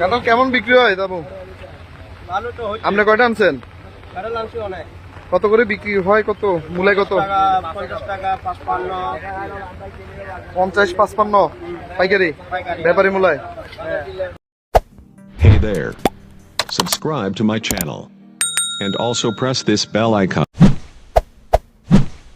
কাঁঠাল কেমন বিক্রি হয় দাবু? ভালো তো হচ্ছে আপনি কয়টা আনছেন? অনেক। কত করে বিক্রি হয় কত? মূলায় কত? পঞ্চাশ টাকা পাঁচপান্ন। পাইকারি? পাইকারি। ব্যাপারী Müller? Hey there. Subscribe to my channel. And also press this bell icon.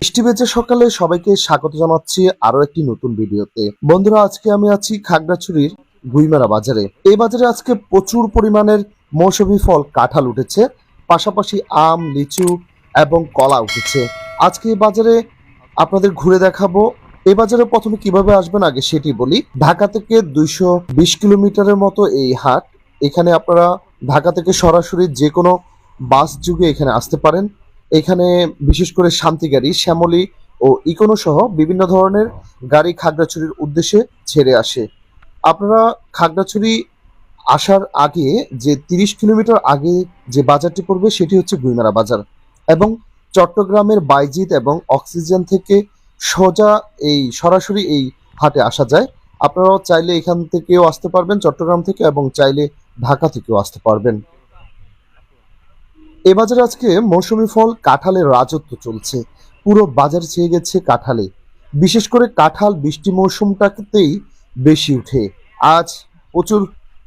বৃষ্টি ভেজা সকালে সবাইকে স্বাগত জানাচ্ছি আরও একটি নতুন ভিডিওতে। বন্ধুরা আজকে আমি আছি খাগড়াছড়ির গুইমারা বাজারে। এই বাজারে আজকে প্রচুর পরিমাণের মৌসুমী ফল, কাঁঠাল উঠেছে, পাশাপাশি আম, লিচু এবং কলা উঠেছে। আজকে এই বাজারে আপনাদের ঘুরে দেখাবো। এই বাজারে প্রথমে কীভাবে আসবেন আগে সেটি বলি। ঢাকা থেকে দুইশো বিশ কিলোমিটারের মতো এই হাট। এখানে আপনারা ঢাকা থেকে সরাসরি যে কোনো বাস যুগে এখানে আসতে পারেন। এখানে বিশেষ করে শান্তি গাড়ি, শ্যামলী ও ইকোনো সহ বিভিন্ন ধরনের গাড়ি খাগড়াছড়ির উদ্দেশ্যে ছেড়ে আসে। আপনারা খাগড়াছড়ি আসার আগে যে তিরিশ কিলোমিটার আগে যে বাজারটি পড়বে, সেটি হচ্ছে গুইমারা বাজার এবং চট্টগ্রামের বাইজিৎ এবং অক্সিজেন থেকে সোজা এই সরাসরি এই হাটে আসা যায়। আপনারাও চাইলে এখান থেকেও আসতে পারবেন, চট্টগ্রাম থেকে এবং চাইলে ঢাকা থেকেও আসতে পারবেন। এ বাজারে আজকে মৌসুমী ফল কাঁঠালের রাজত্ব চলছে। পুরো বাজার চেয়ে গেছে কাঁঠালে। বিশেষ করে কাঁঠাল বৃষ্টি মৌসুমটাতেই বেশি উঠে। আজ প্রচুর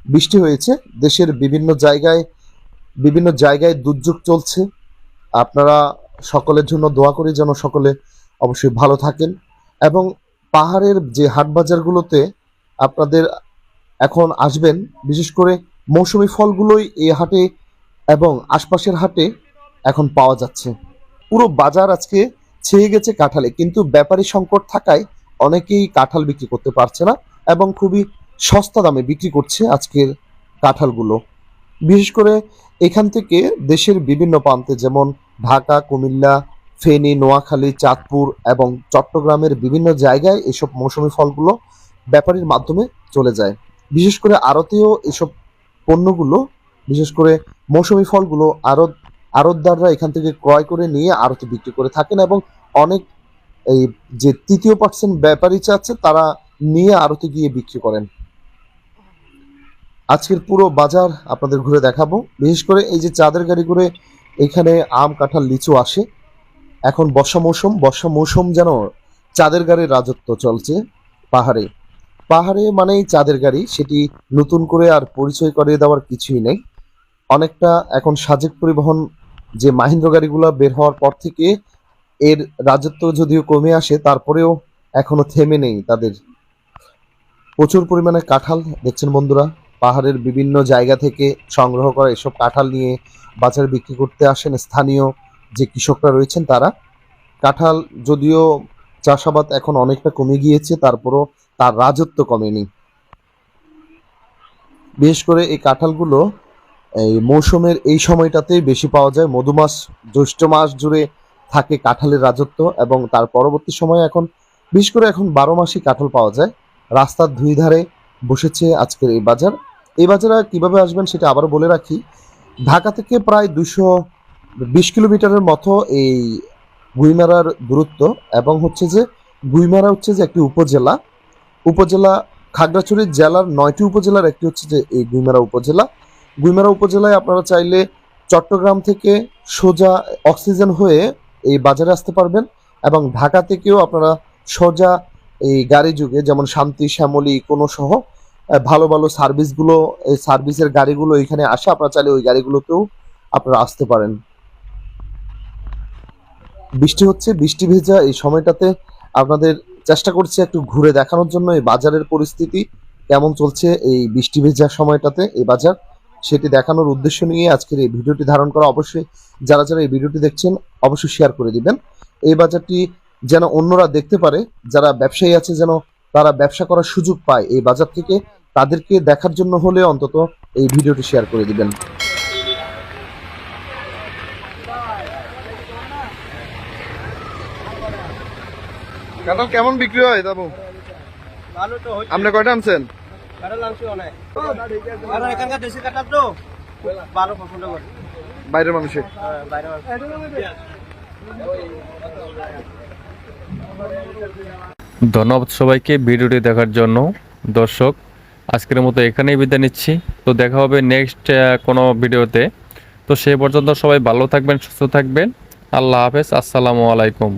বৃষ্টি হয়েছে। দেশের বিভিন্ন জায়গায় বিভিন্ন জায়গায় দুর্যোগ চলছে। আপনারা সকলের জন্য দোয়া করি যেন সকলে অবশ্যই ভালো থাকেন। এবং পাহাড়ের যে হাট বাজারগুলোতে আপনাদের এখন আসবেন, বিশেষ করে মৌসুমি ফলগুলোই এই হাটে এবং আশপাশের হাটে এখন পাওয়া যাচ্ছে। পুরো বাজার আজকে ছেয়ে গেছে কাঁঠালে, কিন্তু ব্যাপারী সংকট থাকায় অনেকেই কাঁঠাল বিক্রি করতে পারছে না। এবং খুবই সস্তা দামে বিক্রি করছে আজকের কাঁঠালগুলো। বিশেষ করে এখান থেকে দেশের বিভিন্ন প্রান্তে যেমন ঢাকা, কুমিল্লা, ফেনী, নোয়াখালী, চাঁদপুর এবং চট্টগ্রামের বিভিন্ন জায়গায় এসব মৌসুমী ফলগুলো ব্যাপারীর মাধ্যমে চলে যায়। বিশেষ করে আড়তেও এসব পণ্যগুলো, বিশেষ করে মৌসুমি ফলগুলো আড়ত, আড়তদাররা এখান থেকে ক্রয় করে নিয়ে আড়তে বিক্রি করে থাকেন এবং অনেক এই যে তৃতীয় পার্সেন্ট ব্যাপারী চাচ্ছে তারা নিয়ে আড়তে গিয়ে বিক্রি করেন। আজকের পুরো বাজার আপনাদের ঘুরে দেখাবো। বিশেষ করে এই যে চাঁদের গাড়ি করে এখানে আম, কাঁঠাল, লিচু আসে। এখন বর্ষা মৌসুম বর্ষা মৌসুম যেন চাঁদের গাড়ির রাজত্ব চলছে পাহাড়ে। পাহাড়ে মানেই চাঁদের গাড়ি, সেটি নতুন করে আর পরিচয় করিয়ে দেওয়ার কিছুই নেই। অনেকটা এখন সাজেক পরিবহন যে মাহিন্দ্র গাড়িগুলো বের হওয়ার পর থেকে এর রাজত্ব যদিও কমে আসে, তারপরেও এখনও থেমে নেই তাদের প্রচুর পরিমাণে কাঁঠাল দেখছেন বন্ধুরা। পাহাড়ের বিভিন্ন জায়গা থেকে সংগ্রহ করা এসব কাঁঠাল নিয়ে বাজারে বিক্রি করতে আসেন স্থানীয় যে কৃষকরা রয়েছেন তারা। কাঁঠাল যদিও চাষাবাদ এখন অনেকটা কমে গিয়েছে, তারপরও তার রাজত্ব কমেনি। বিশেষ করে এই কাঁঠালগুলো এই মৌসুমের এই সময়টাতেই বেশি পাওয়া যায়। মধুমাস, জ্যৈষ্ঠ মাস জুড়ে থাকে কাঁঠালের রাজত্ব এবং তার পরবর্তী সময়ে এখন, বিশেষ করে এখন বারো মাসই কাঁঠাল পাওয়া যায়। রাস্তার দুই ধারে বসেছে আজকের এই বাজার। এই বাজারে কীভাবে আসবেন সেটা আবার বলে রাখি। ঢাকা থেকে প্রায় দুশো বিশ কিলোমিটারের মতো এই গুইমারার দূরত্ব এবং হচ্ছে যে গুইমারা হচ্ছে যে একটি উপজেলা। উপজেলা খাগড়াছড়ি জেলার নয়টি উপজেলার একটি হচ্ছে যে এই গুইমারা উপজেলা। গুইমারা উপজেলায় আপনারা চাইলে চট্টগ্রাম থেকে সোজা অক্সিজেন হয়ে এই বাজারে আসতে পারবেন এবং ঢাকা থেকেও আপনারা সোজা এই গাড়ি যুগে, যেমন শান্তি, শ্যামলী, কোনো সহ ভালো ভালো সার্ভিসগুলো, এই সার্ভিসের গাড়িগুলো এখানে আসে। আপনারা চাইলে ওই গাড়িগুলোতেও আপনারা আসতে পারেন। বৃষ্টি হচ্ছে, বৃষ্টি ভেজা এই সময়টাতে আপনাদের চেষ্টা করছি একটু ঘুরে দেখানোর জন্য এই বাজারের পরিস্থিতি, কেমন চলছে এই বৃষ্টি ভেজা সময়টাতে এই বাজার, সেটি দেখানোর উদ্দেশ্য নিয়ে আজকের এই ভিডিওটি ধারণ করা। অবশ্যই যারা যারা এই ভিডিওটি দেখছেন, অবশ্যই শেয়ার করে দিবেন। এই বাজারটি যেন অন্যরা দেখতে পারে যারা ব্যবসায়ী আছে যেন তারা ব্যবসা করার সুযোগ পায় এই বাজার থেকে তাদেরকে দেখার জন্য হলে অন্তত এই ভিডিওটি শেয়ার করে দিবেন। কাঁঠাল কেমন বিক্রি হয় দাবু? ভালো তো হচ্ছে আপনি কয়টা আনছেন? বাইরের মানুষে? হ্যাঁ, বাইরে ধন্যবাদ সবাইকে ভিডিওটি দেখার জন্য। দর্শক, আজকের মতো এখানেই বিদায় নিচ্ছি। তো দেখা হবে নেক্সট কোনো ভিডিওতে। তো সে পর্যন্ত সবাই ভালো থাকবেন, সুস্থ থাকবেন। আল্লাহ হাফেজ, আসসালামু আলাইকুম।